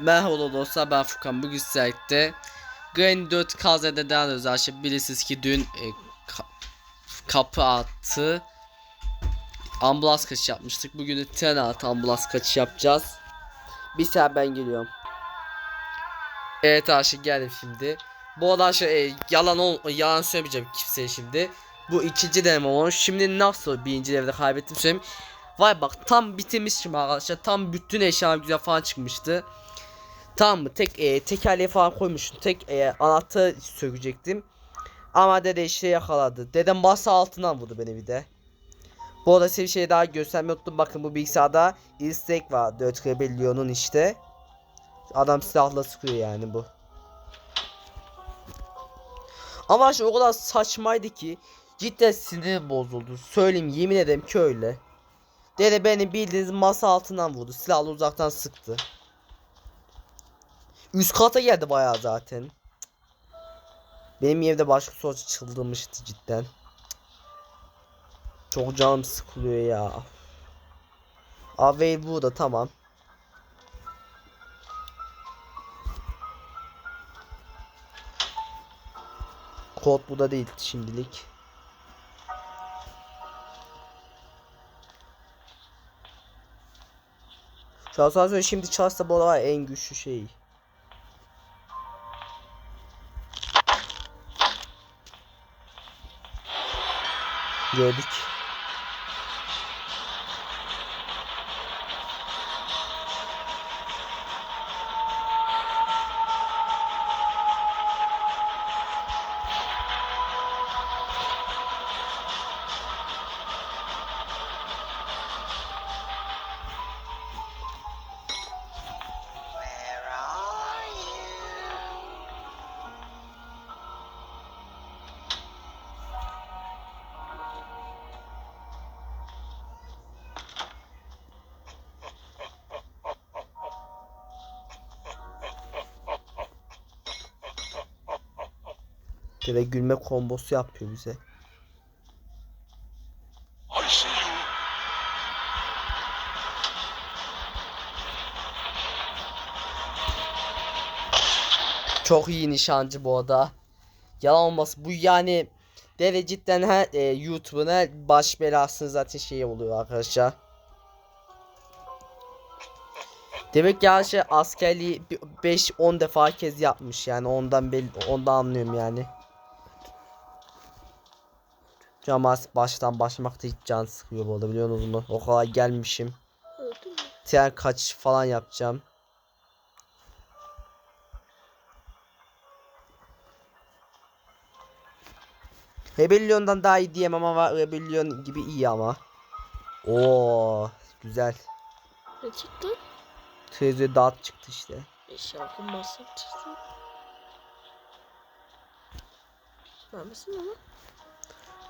Merhaba dostlar ben Furkan. Bugün sizlerle Granny 4 KZ'de devam ediyoruz arkadaşlar bilirsiniz ki dün e, ka- kapı attı. Ambulans kaçış yapmıştık. Bugün de tren altı ambulans kaçış yapacağız. Bir saat ben geliyorum. Evet arkadaşlar geldim şimdi. Bu arada arkadaşlar e, yalan ol yalan söylemeyeceğim kimseye şimdi. Bu ikinci deneme olmuş. Şimdi nasıl birinci denemede kaybettim söyleyeyim. Vay bak tam bitirmişim arkadaşlar. Tam bütün eşyalar güzel falan çıkmıştı. Tamam mı? Tek e, tekerleği falan koymuştum. Tek e, anahtarı sökecektim. Ama dede işte yakaladı. Dedem masa altından vurdu beni bir de. Bu arada size bir şey daha göstermeyi unuttum. Bakın bu bilgisayarda istek var. 4 Rebellion'un işte. Adam silahla sıkıyor yani bu. Ama işte o kadar saçmaydı ki cidden sinirim bozuldu. Söyleyeyim yemin ederim ki öyle. Dede beni bildiğiniz masa altından vurdu. Silahla uzaktan sıktı. Üst kata geldi bayağı zaten. Benim evde başka sonuç çıldırmıştı cidden. Çok canım sıkılıyor ya. Avey burada tamam. Kod bu da değil şimdilik. Şu asansör şimdi bu arada var ya en güçlü şey. Gördük. Dede gülme kombosu yapıyor bize. Çok iyi nişancı bu arada. Yalan olmasın. Bu yani Dede cidden her e, YouTube'un her baş belasını zaten şey oluyor arkadaşlar. Demek ki her şey askerliği 5-10 defa kez yapmış yani ondan belli ondan anlıyorum yani. Camas baştan başlamakta hiç can sıkıyor bu arada biliyorsunuz mu? O kadar gelmişim. Tren kaç falan yapacağım. Rebellion'dan daha iyi diyemem ama Rebellion gibi iyi ama. Oo güzel. Ne çıktı? Trezor dağıt çıktı işte. Eşyalı masraf çıktı. Vermesin ama.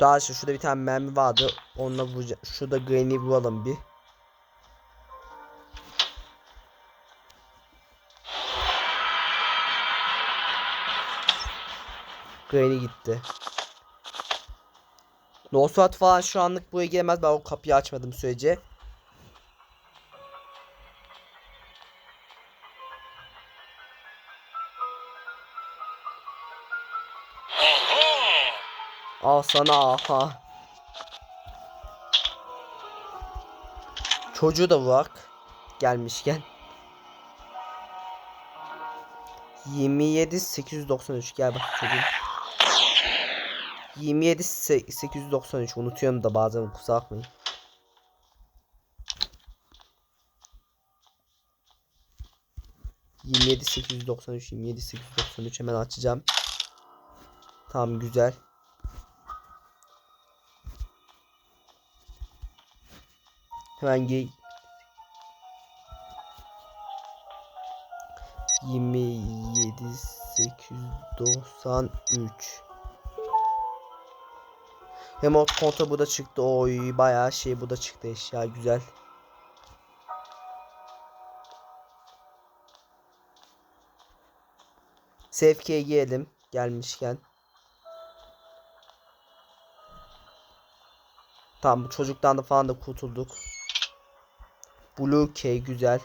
Daha işte şurada bir tane mermi vardı. Onunla vuracağım. Şurada Granny vuralım bir. Granny gitti. Nosferatu falan şu anlık buraya gelemez. Ben o kapıyı açmadım sürece. Al aha. Çocuğu da bırak. Gelmişken. 27 893 gel bak çocuğum. 27 se- 893 unutuyorum da bazen kusura bakmayın. Yirmi yedi sekiz yüz doksan üç, yirmi yedi sekiz yüz doksan üç hemen açacağım. Tamam güzel. Hemen gir. 27 893 Remote kontrol bu da çıktı. Oy bayağı şey bu da çıktı eşya güzel. Safe'ye girelim gelmişken. Tamam bu çocuktan da falan da kurtulduk. Blue Key güzel.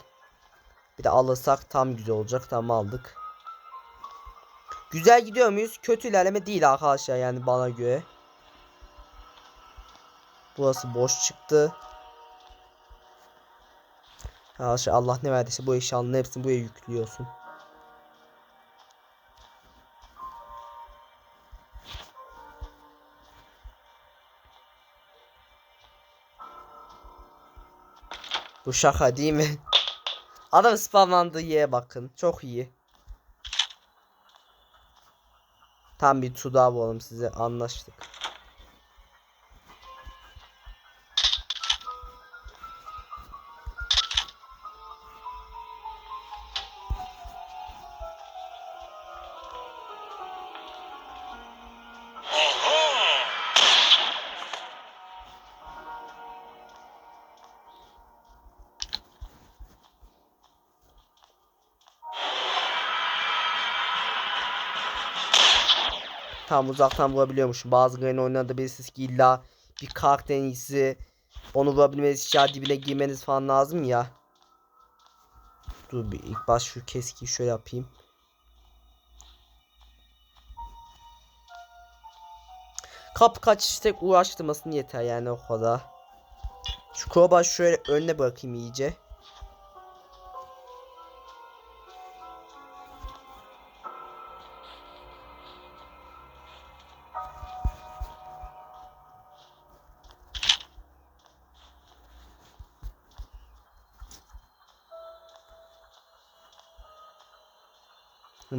Bir de alırsak tam güzel olacak. Tam aldık. Güzel gidiyor muyuz? Kötü ilerleme değil arkadaşlar yani bana göre. Burası boş çıktı. Arkadaşlar Allah ne verdiyse bu eşyaların hepsini buraya yüklüyorsun. Bu şaka değil mi? Adam spamlandığı yere bakın. Çok iyi. Tam bir tudağı bulalım size. Anlaştık. Tam uzaktan vurabiliyormuşum. Bazı Gren oyunlarında bilirsiniz ki illa bir karakter en iyisi onu vurabilmeniz için dibine girmeniz falan lazım ya. Dur bir ilk baş şu keskiyi şöyle yapayım. Kapı kaçış tek uğraştırmasın yeter yani o kadar. Şu kroba şöyle önüne bırakayım iyice.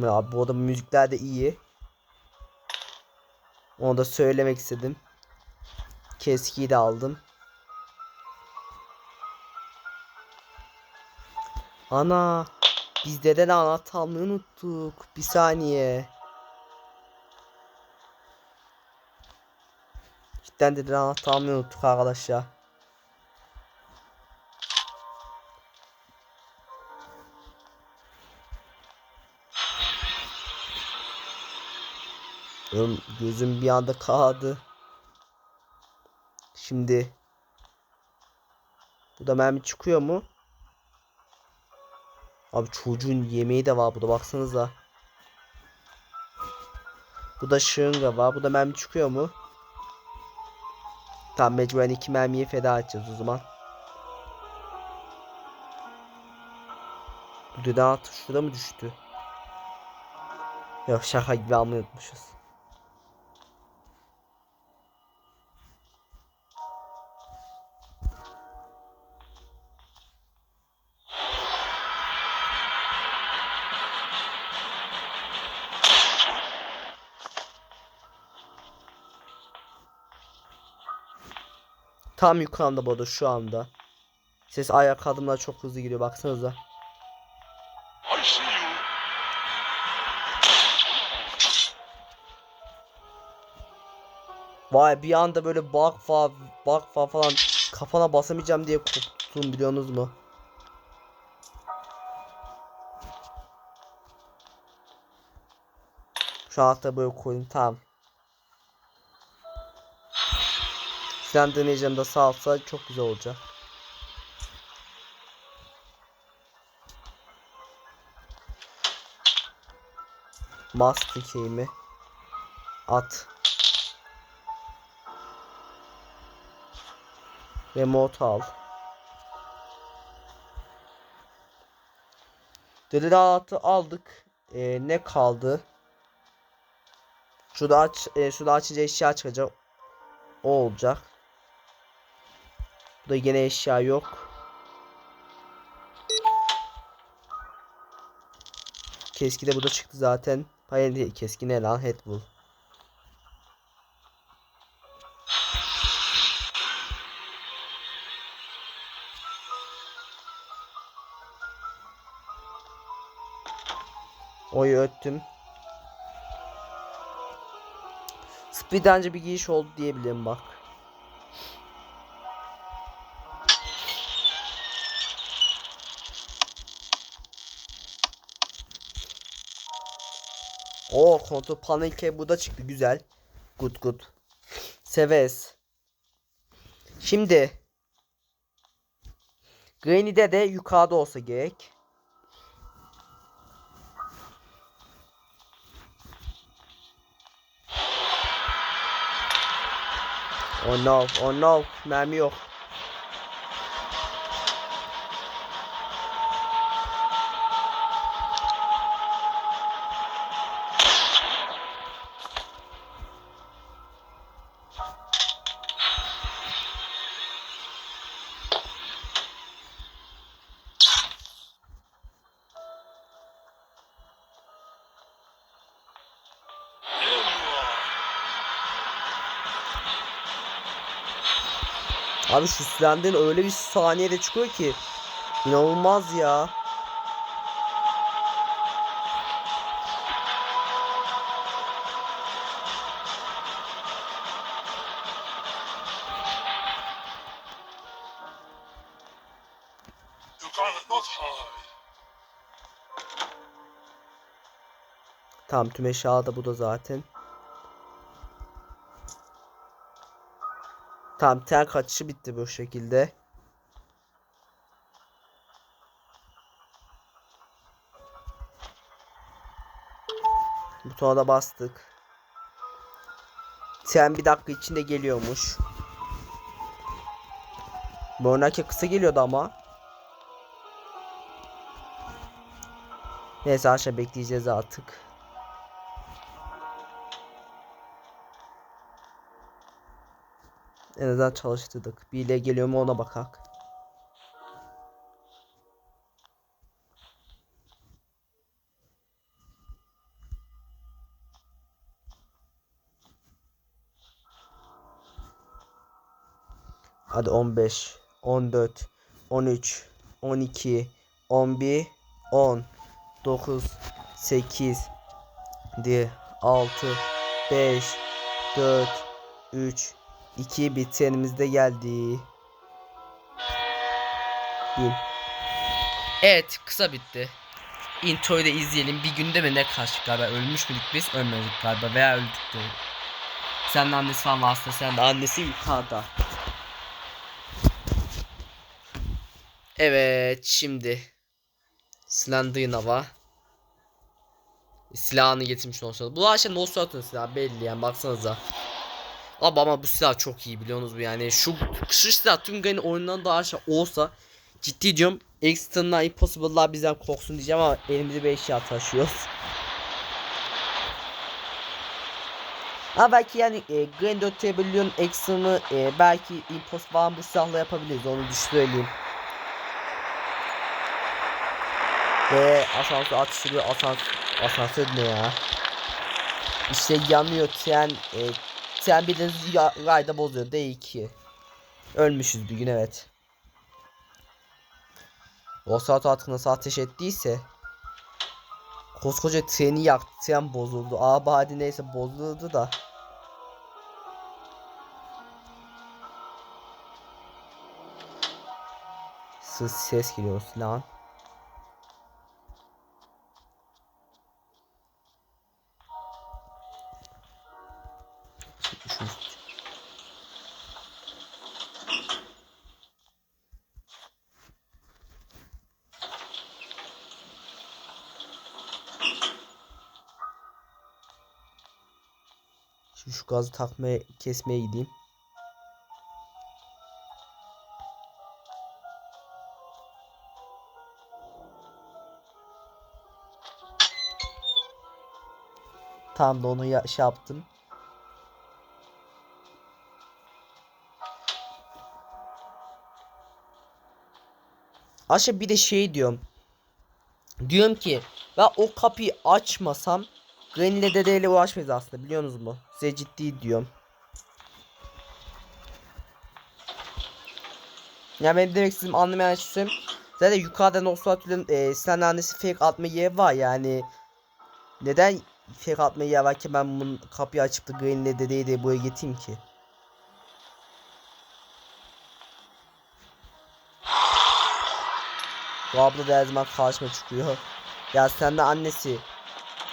Ya abi bu arada müzikler de iyi. Onu da söylemek istedim. Keskiyi de aldım. Ana biz deden anahtar almayı unuttuk. Bir saniye. Cidden deden anahtar almayı unuttuk arkadaşlar. Oğlum gözüm bir anda kağıdı. Şimdi. Bu da mermi çıkıyor mu? Abi çocuğun yemeği de var burada baksanıza. Bu da şırınga var. Bu da mermi çıkıyor mu? Tamam mecburen iki mermiyi feda edeceğiz o zaman. Atı şurada mı düştü? Yok şaka gibi almayı. Tam yukarıda bu arada şu anda. Ses ayak adımlar çok hızlı gidiyor baksanıza. Vay bir anda böyle bak fa bak fa falan kafana basamayacağım diye korktum biliyorsunuz mu? Şu altta böyle koyayım tamam. Falan deneyeceğim de sağ olsa çok güzel olacak. Key'imi at. Remote al. Deliratı aldık. Ee, ne kaldı? Şurada aç, e, şurada açınca eşya çıkacak. O olacak. Burada yine eşya yok. Keski de burada çıktı zaten. Hayır değil keski ne lan Headbull. Oyu öttüm. Speed'ence bir giriş oldu diyebilirim bak. O kontrol panike bu da çıktı güzel. Good good. Seves. Şimdi Granny'de de yukarıda olsa gerek. Oh no, oh no, mermi yok. Abi şu silahın öyle bir saniyede çıkıyor ki. İnanılmaz ya. Tamam tüm eşya da bu da zaten. Tamam ten kaçışı bitti bu şekilde. Butona da bastık. Ten bir dakika içinde geliyormuş. Bornake kısa geliyordu ama. Neyse aşağı bekleyeceğiz artık. En çalıştırdık. Bir ile geliyor mu ona bakak. Hadi 15, 14, 13, 12, 11, 10, 9, 8, 7, 6, 5, 4, 3, 2 bitenimiz de geldi. Bin. Evet kısa bitti. Introyu da izleyelim. Bir günde mi ne kaçtık galiba? Ölmüş müydük biz? Ölmedik galiba veya öldük de. Senin annesi falan hasta sen de. Annesi yukarıda. Evet şimdi Slender'ına Silahını getirmiş olsa. Bu aşağı Nosferatu'nun silahı belli yani baksanıza. Abi ama bu silah çok iyi biliyorsunuz mu yani şu şu silah tüm Gani oyundan daha aşağı olsa ciddi diyorum External Impossible'lar bizden korksun diyeceğim ama elimizde bir eşya taşıyoruz. Ha belki yani e, Grand 4 Rebellion Extrem'ı e, belki Impost bu silahla yapabiliriz onu düş söyleyeyim. Ve asansör atıştırıyor asansör, asansör ne ya? İşte yanıyor tren e, tren bir de rayda bozuyor D2. Ölmüşüz bir gün evet. O saat artık nasıl ateş ettiyse Koskoca treni yaktı. Tren bozuldu. Abadi neyse bozuldu da. Ses, ses geliyor silahın. Gazı takmaya kesmeye gideyim. Tam da onu şey yaptım. Aşağı bir de şey diyorum. Diyorum ki ben o kapıyı açmasam Granny ile dedeyle uğraşmayız aslında biliyorsunuz mu? Size ciddi diyorum. Ya ben demek istediğim anlamayan şey Zaten yukarıda Nosferatu'nun e, Sinan annesi fake atma yeri var yani. Neden fake atma yeri varken ben bunun kapıyı açıp da Granny ile dedeyi de buraya getireyim ki? Bu abla da her zaman karşıma çıkıyor. Ya sen annesi.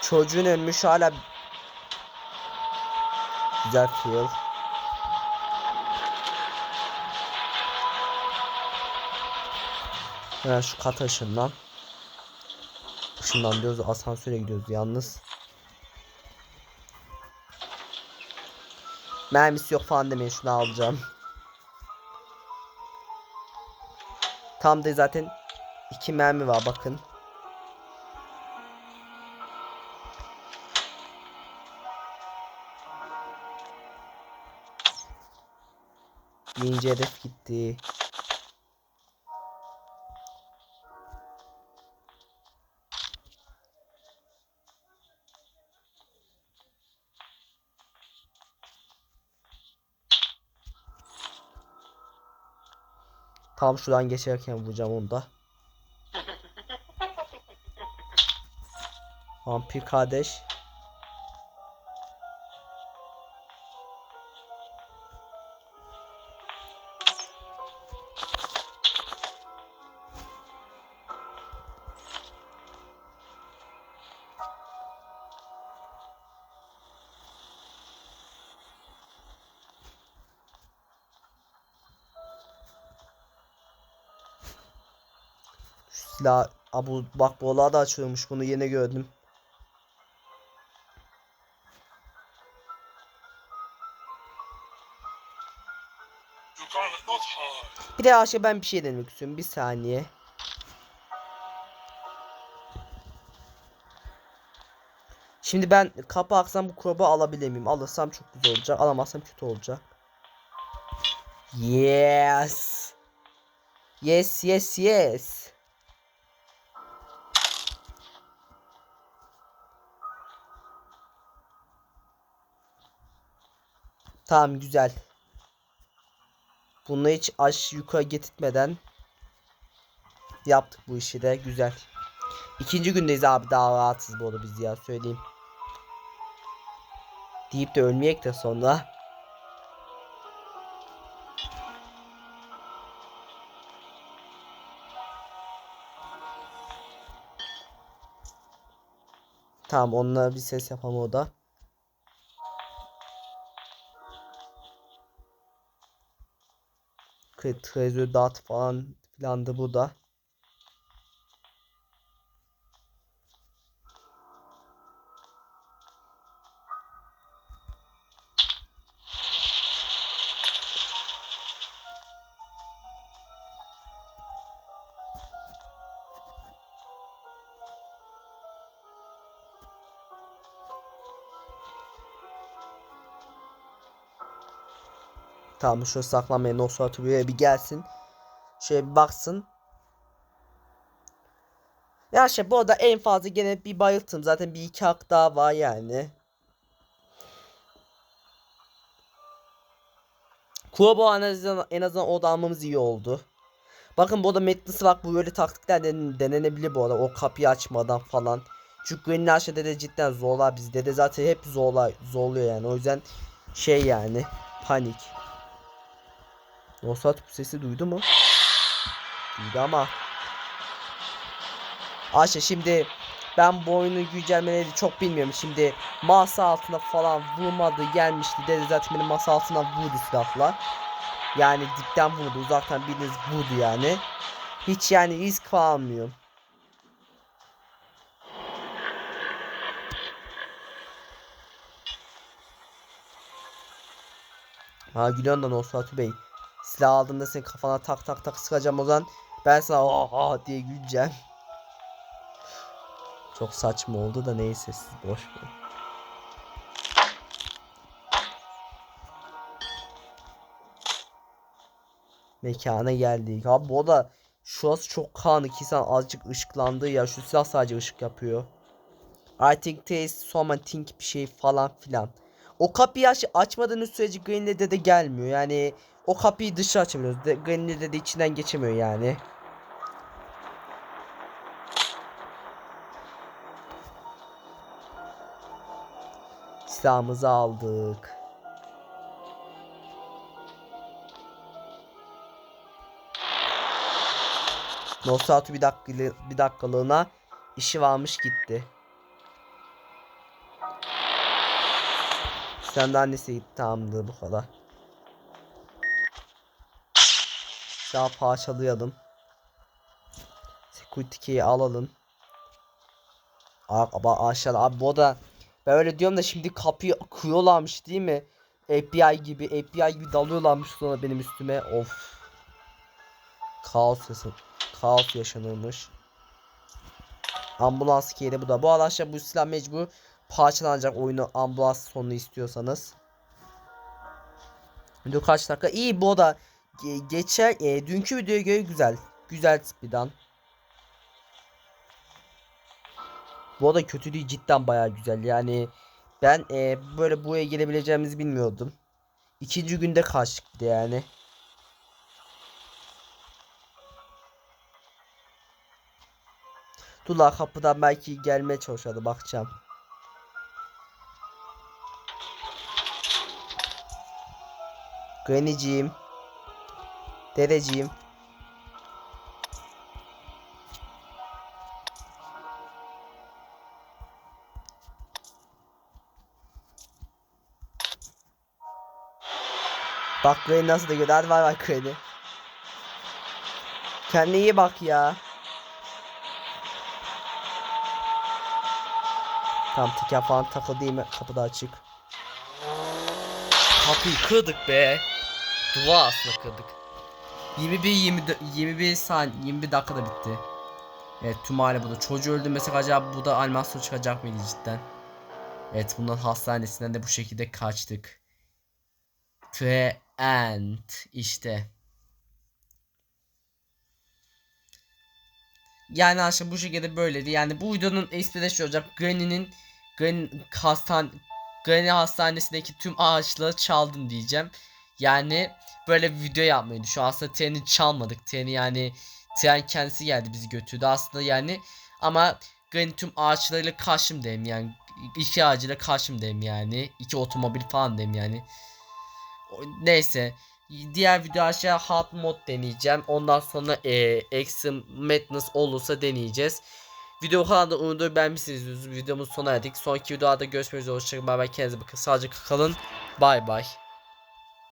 Çocuğun ölmüş hala Güzel feel. Hemen şu kat ışığından. Işından diyoruz asansöre gidiyoruz yalnız. Mermisi yok falan demeyin şunu alacağım. Tam da zaten iki mermi var bakın. Birinci hedef gitti. Tam şuradan geçerken vuracağım onu da. Vampir kardeş. Silah Abu bak bu olay da açıyormuş bunu yine gördüm. Bir de Ayşe ben bir şey denemek istiyorum. Bir saniye. Şimdi ben kapı aksam bu krobu alabilir miyim? Alırsam çok güzel olacak. Alamazsam kötü olacak. Yes. Yes yes yes. Tamam güzel. Bunu hiç aş yukarı getirtmeden yaptık bu işi de güzel. İkinci gündeyiz abi daha rahatsız bu arada biz ya söyleyeyim. Deyip de ölmeyek de sonra. Tamam onunla bir ses yapalım o da. Trezor dağıt falan filan da bu da. Tamam şu saklanmaya Nosferatu buraya bir gelsin. Şöyle bir baksın. Ya şey bu arada en fazla gene bir bayılttım. Zaten bir iki hak daha var yani. Kurobo en azından, en azından orada almamız iyi oldu. Bakın bu da Madness'ı bak bu böyle taktikler den- denenebilir bu arada. O kapıyı açmadan falan. Çünkü Green Lash'da de cidden zorlar bizi. Dede zaten hep zorlar, zorluyor yani. O yüzden şey yani panik. Nosat bu sesi duydu mu? Duydu ama. Ayşe şimdi ben bu oyunun güncellemeleri çok bilmiyorum. Şimdi masa altına falan vurmadı gelmişti. Dedi zaten benim masa altına vurdu silahla. Yani dipten vurdu uzaktan biriniz vurdu yani. Hiç yani risk almıyorum. Ha gülüyorsun da Nosferatu Bey. Silah aldığında senin kafana tak tak tak sıkacağım o zaman. Ben sana aha diye güleceğim. Çok saçma oldu da neyse siz boş ver. Mekana geldik. Abi bu da şurası çok karanlık. İnsan azıcık ışıklandı ya. Şu silah sadece ışık yapıyor. I think taste something bir şey falan filan. O kapıyı aç açmadığınız sürece Green'de de gelmiyor. Yani o kapıyı dışarı açamıyoruz. De, Green'de de içinden geçemiyor yani. Silahımızı aldık. Nosferatu bir dakika bir dakikalığına işi varmış gitti. Sen de annesi gitti tamamdır bu kadar. Daha parçalayalım. Security key'i alalım. Abi aşağıda abi bu da ben öyle diyorum da şimdi kapıyı kırıyorlarmış değil mi? FBI gibi FBI gibi dalıyorlarmış sonra benim üstüme. Of. Kaos yaşan kaos yaşanırmış. Ambulans kere bu da. Bu araçlar bu silah mecbur parçalanacak oyunu ambulans sonunu istiyorsanız. Video kaç dakika? İyi bu da ge- geçer e, dünkü videoya göre güzel. Güzel speedrun. Bu arada kötü değil cidden baya güzel yani ben e, böyle buraya gelebileceğimizi bilmiyordum. İkinci günde kaçtı yani. Dur la kapıdan belki gelmeye çalışıyordu bakacağım. Granny'ciğim. Dedeciğim. Bak Granny nasıl da. Hadi bay bay Granny. Kendine iyi bak ya. Tam teker falan takıldı değil mi? Kapı da açık. Kapıyı kırdık be. Duvar aslında kırdık. 21 20 21 saniye 21 dakikada bitti. Evet tüm aile burada. Çocuğu öldürmesek acaba bu da animasyon çıkacak mıydı cidden? Evet bundan hastanesinden de bu şekilde kaçtık. The end işte. Yani aslında bu şekilde böyleydi. Yani bu videonun esprisi şu olacak. Granny'nin Granny hastan Granny hastanesindeki tüm ağaçları çaldın diyeceğim. Yani böyle bir video yapmayı Şu aslında treni çalmadık. Treni yani tren kendisi geldi bizi götürdü aslında yani. Ama Granny tüm ağaçlarıyla karşım derim yani. iki ağacıyla karşım derim yani. iki otomobil falan derim yani. Neyse. Diğer video aşağı hard mod deneyeceğim. Ondan sonra e, Extreme Madness olursa deneyeceğiz. Video kanalda umudu beğenmişsiniz. Videomuz sona erdik. Sonraki videolarda görüşmek üzere. Hoşçakalın. Bay bay. Kendinize bakın. Sağlıcakla kalın. Bay bay.